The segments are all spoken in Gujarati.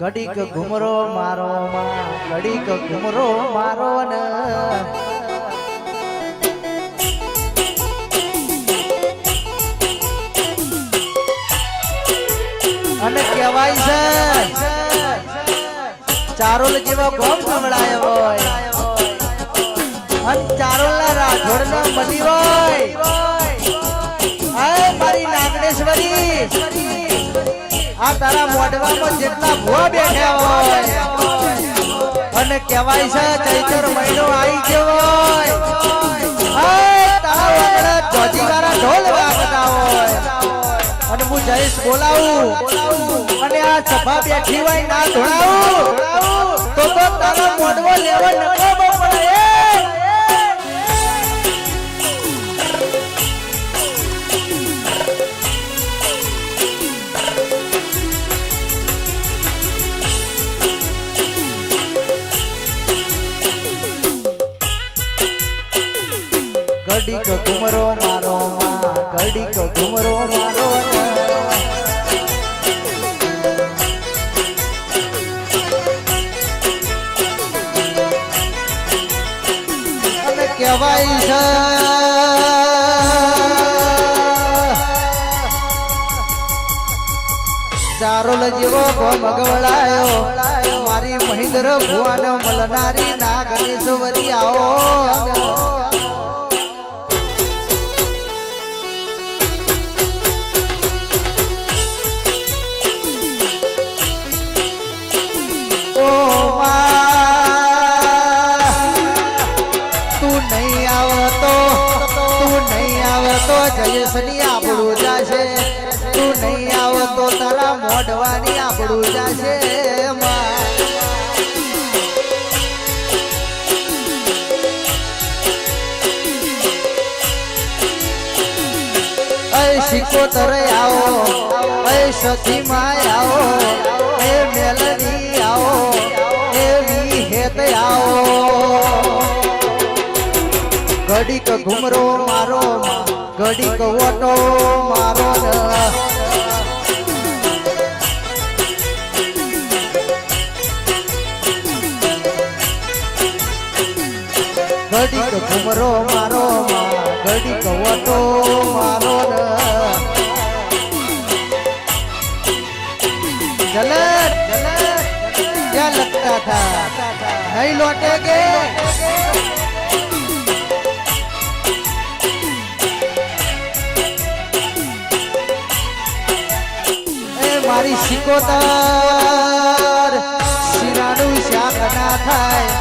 ઘડીક ઘુમરો મારો માં ઘડીક ઘુમરો મારો ને. અને કહેવાય છે ચારોલ જેવા ગોમ સંભળાયો હોય. અને ચારોલ ના રાઠોડ ના મળી આ તારા મોઢવામાં જેટલા ભૂવા બેઠા હોય અને કહેવાય છે, ચૈતર મહિનો આવી ગયો હોય. તારા વાગડા ધોતીવાળા ઢોલ હું જઈશ બોલાવું. અને આ સભા બેઠી હોય ના ધોળાવું. તો તો મોઢવો લેવો નકો પડે. ઘડીક ઘુમરો મારો માં, ઘડીક ઘુમરો મારો કહેવાય છે ચારોલ જેવો મગવડાયો મારી મહિન્દ્ર ભુવાન મલનારી ના ગણેશ્વરી આવો. આવતો સની આપણું જાશે. તું નહીં આવતો તારા મોઢવાની આપણું જાશે શીખો તરે આવો એ સખી માય આવો એ મેલની આવો એ વિહેત આવો. ઘડીક ઘુમરો મારો માં, ઘડીક ઓટો મારો ઘડીક ઘુમરો મારો ઘડીક ઓટો મારો જલત જલત ક્યાં લગતા થા નહીં લોટેગે મારી શિકોતર. શિરાનું શાક ના થાય.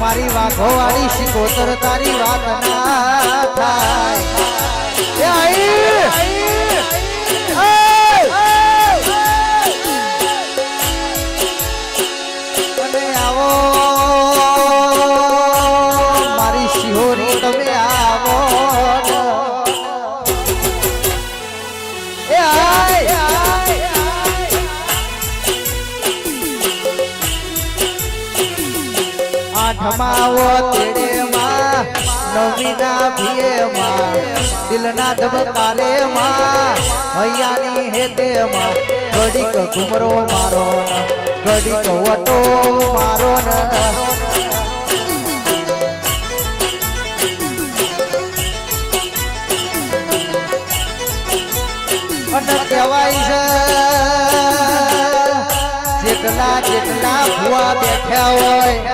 મારી વાઘો વાળી શિકોતર તારી વાત ના થાય આઠમાવો તેડે માં, નવીના ભીએ માં, દિલના ધબકારે કહેવાય છે, જેટલા જેટલા ભુવા બેઠા હોય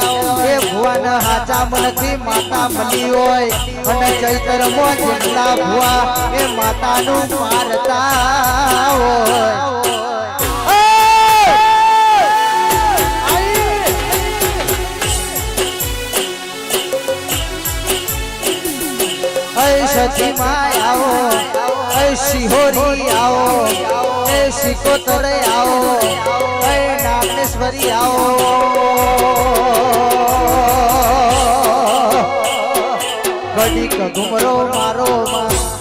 હાચા માતા બની હોય અને ચૈતરમાં જેટલા ભુવા એ માતાનું મારતા હોય. સતી માય આવો, અય શિહોરી આવો, એ સિકોતર આવો, અય નાગેશ્વરી આવો. ઘડીક ઘુમરો મારો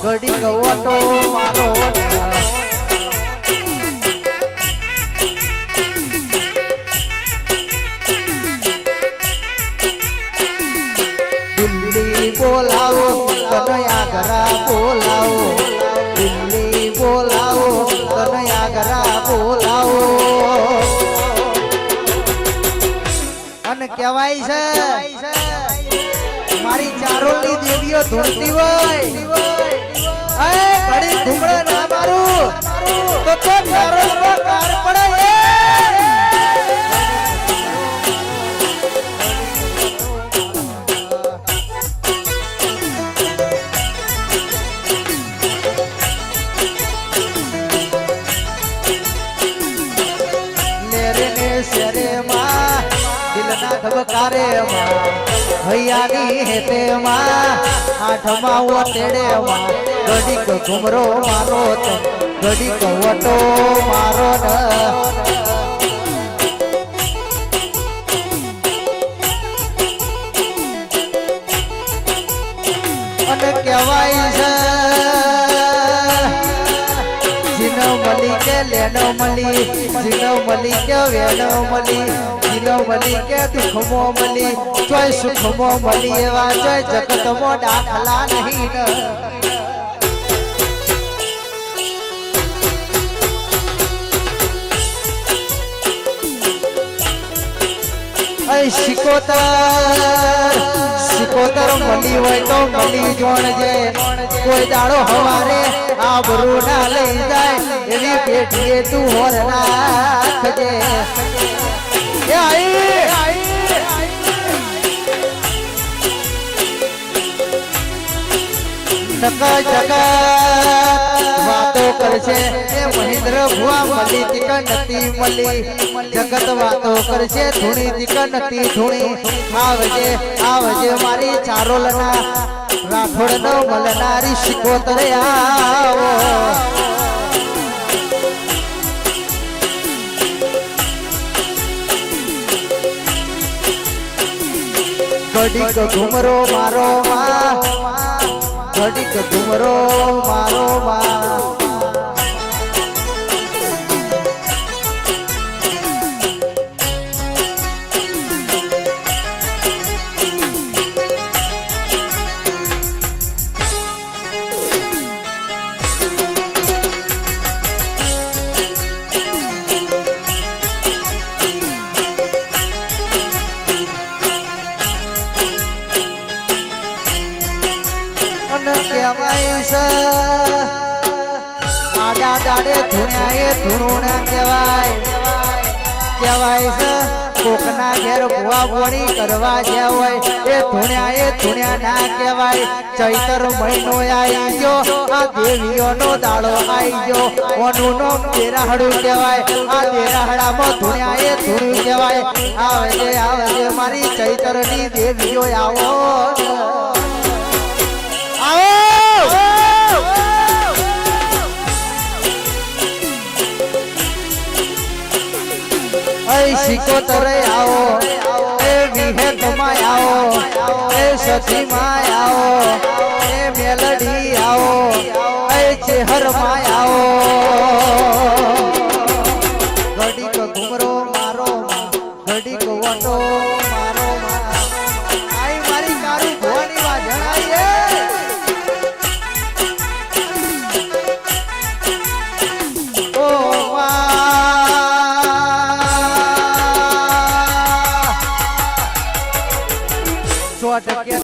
ઘડીક ઓટો મારો દિલ્હી બોલાવો કનૈયા ઘરા બોલાવો. દિલ્હી બોલાવો કનૈયા ઘરા બોલાવો કહેવાય છે મારી ચારોલની દેવીઓ ધૂળતી હોય. એ ઘડી ઘૂમડે ના મારું. તો તો ચારોલમાં કાર પડે. ધબકારે માં. હૈયાની હેતે માં આઠમાં ઓટેડે માં ઘડીક ઘુમરો મારો તો ઘડીક વટો મારો ન લેનો મલી જીનો મલી કે વેનો મલી જીનો મલી કે દુઃખમો મલી ચોય સુખમો મલી એવા ચોય જગતમો દાખલા નહીં. અય શિકોતર મળી હોય તો મળી જોણજે. કોઈ દાડો હવારે આબરૂ ના લઈ જાય. એવી પેઠીએ તું હોર રાખજે. જગત વાતો કરશે એ મહેન્દ્ર ભુવા મળી તીક નથી મળી જગત વાતો કરશે ધૂણી તીક નથી ધૂણી. આવજે આવજે મારી ચારોલના. રાઠોડ નો મલનારી શિકોતરે આવો. ઘડીક ઘુમરો મારો માં. ઘડીક ઘુમરો મારો માં આડા એ ધૂણું કહેવાય. કહેવાય છે, કોકના ઘેર ભુવા ભોણી કરવા જ્યાં હોય, એ ધૂણ્યા એ ધૂણ્યા ના કહેવાય. ચૈતર મહિનો આવી ગયો, આ દેવીઓનો દાડો આવી ગયો. ઓનું નામ દેરાહડું કહેવાય, આ દેરાહડામાં ધૂણ્યા એ ધૂણ્યું કહેવાય આવજે આવજે મારી ચૈતરની દેવીઓ આવો આવો અય તરે આવો, એ વિહેતમાં આવો, એ સતીમાં આવો, એ મેલડી આવો, એ ચેહરમાં આવો